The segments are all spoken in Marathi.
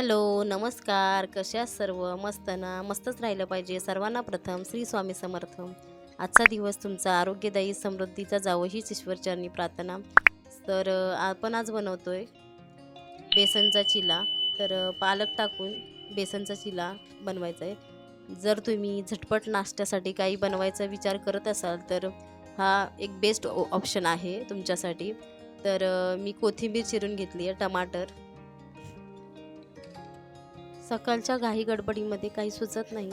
हॅलो नमस्कार. कशा सर्व? मस्त ना? मस्तच राहिलं पाहिजे. सर्वांना प्रथम श्री स्वामी समर्थ. आजचा दिवस तुमचा आरोग्यदायी समृद्धीचा जावं हीच ईश्वरचरणी प्रार्थना. तर आपण आज बनवतो आहे बेसनचा चिला. तर पालक टाकून बेसनचा चिला बनवायचा आहे. जर तुम्ही झटपट नाश्त्यासाठी काही बनवायचा विचार करत असाल तर हा एक बेस्ट ऑप्शन आहे तुमच्यासाठी. तर मी कोथिंबीर चिरून घेतली आहे टमाटर. सकाळच्या घाई गडबडीमध्ये काही सुचत नाही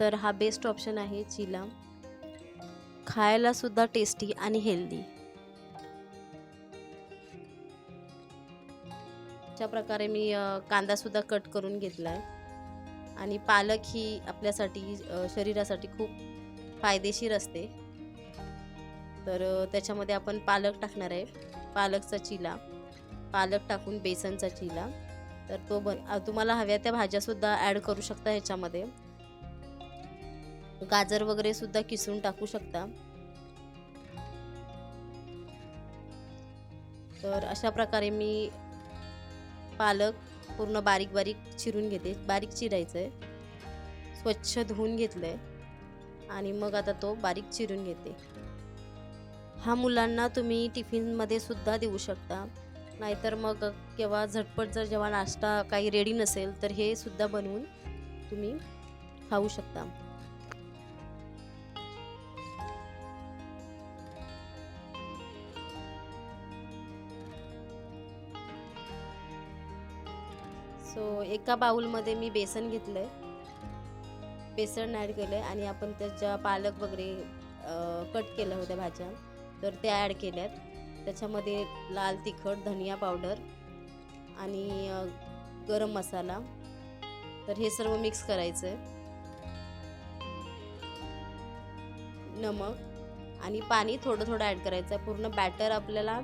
तर हा बेस्ट ऑप्शन आहे चिला खायला सुद्धा टेस्टी आणि हेल्दी अशा प्रकारे मी कांदासुद्धा कट करून घेतला आहे आणि पालक ही आपल्यासाठी शरीरासाठी खूप फायदेशीर असते. तर त्याच्यामध्ये आपण पालक टाकणार आहे. पालकचा चिला. पालक टाकून बेसनचा चिला. तर तो बन तुम्हाला हव्या त्या भाज्यासुद्धा ॲड करू शकता ह्याच्यामध्ये. गाजर वगैरे सुद्धा किसून टाकू शकता. तर अशा प्रकारे मी पालक पूर्ण बारीक बारीक चिरून घेते. बारीक चिरायचं आहे स्वच्छ धुवून घेतलं आहे आणि मग आता तो बारीक चिरून घेते. हा मुलांना तुम्ही टिफिनमध्ये सुद्धा देऊ शकता. नाहीतर मग केव्हा झटपट जर जेव्हा नाश्ता काही रेडी नसेल तर हे सुद्धा बनवून तुम्ही खाऊ शकता. सो एका बाउलमध्ये मी बेसन घेतलं आहे बेसन ॲड केलं आहे आणि आपण त्याच्या पालक वगैरे कट केल्या होत्या भाज्या. तर त्या ॲड केल्यात. त्याच्यामध्ये लाल तिखट धनिया पावडर आणि गरम मसाला. तर हे सर्व मिक्स करायचं आहे. नमक आणि पाणी थोडं थोडं ॲड करायचं आहे. पूर्ण बॅटर आपल्याला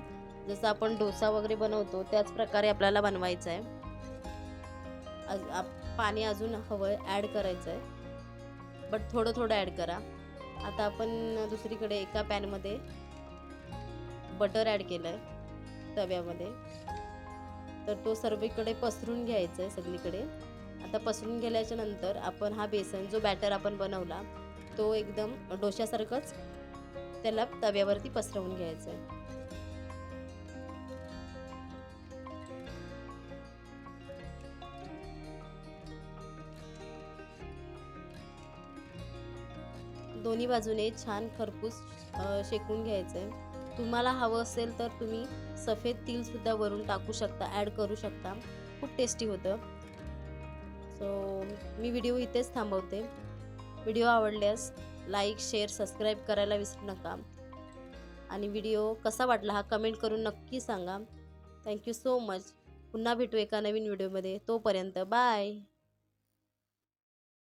जसं आपण डोसा वगैरे बनवतो त्याच प्रकारे आपल्याला बनवायचं आहे. अज आप- पाणी अजून हवं ॲड करायचं आहे. बट थोडं थोडं ॲड करा. आता आपण दुसरीकडे एका पॅनमध्ये बटर ॲड केलं आहे तव्यामध्ये. तर तो सर्वीकडे पसरून घ्यायचा आहे सगळीकडे. आता पसरून गेल्याच्यानंतर आपण हा बेसन जो बॅटर आपण बनवला तो एकदम डोश्यासारखंच त्याला तव्यावरती पसरवून घ्यायचं आहे दोन्ही बाजूने छान खरपूस शेकून घ्यायचं आहे तुम्हाला हवं असेल तर तुम्ही सफेद तिलसुद्धा वरून टाकू शकता ॲड करू शकता. खूप टेस्टी होतं. सो मी व्हिडिओ इथेच थांबवते. व्हिडिओ आवडल्यास लाईक शेअर सबस्क्राईब करायला विसरू नका. आणि व्हिडिओ कसा वाटला हा कमेंट करून नक्की सांगा. थँक्यू सो मच पुन्हा भेटू एका नवीन व्हिडिओमध्ये तोपर्यंत बाय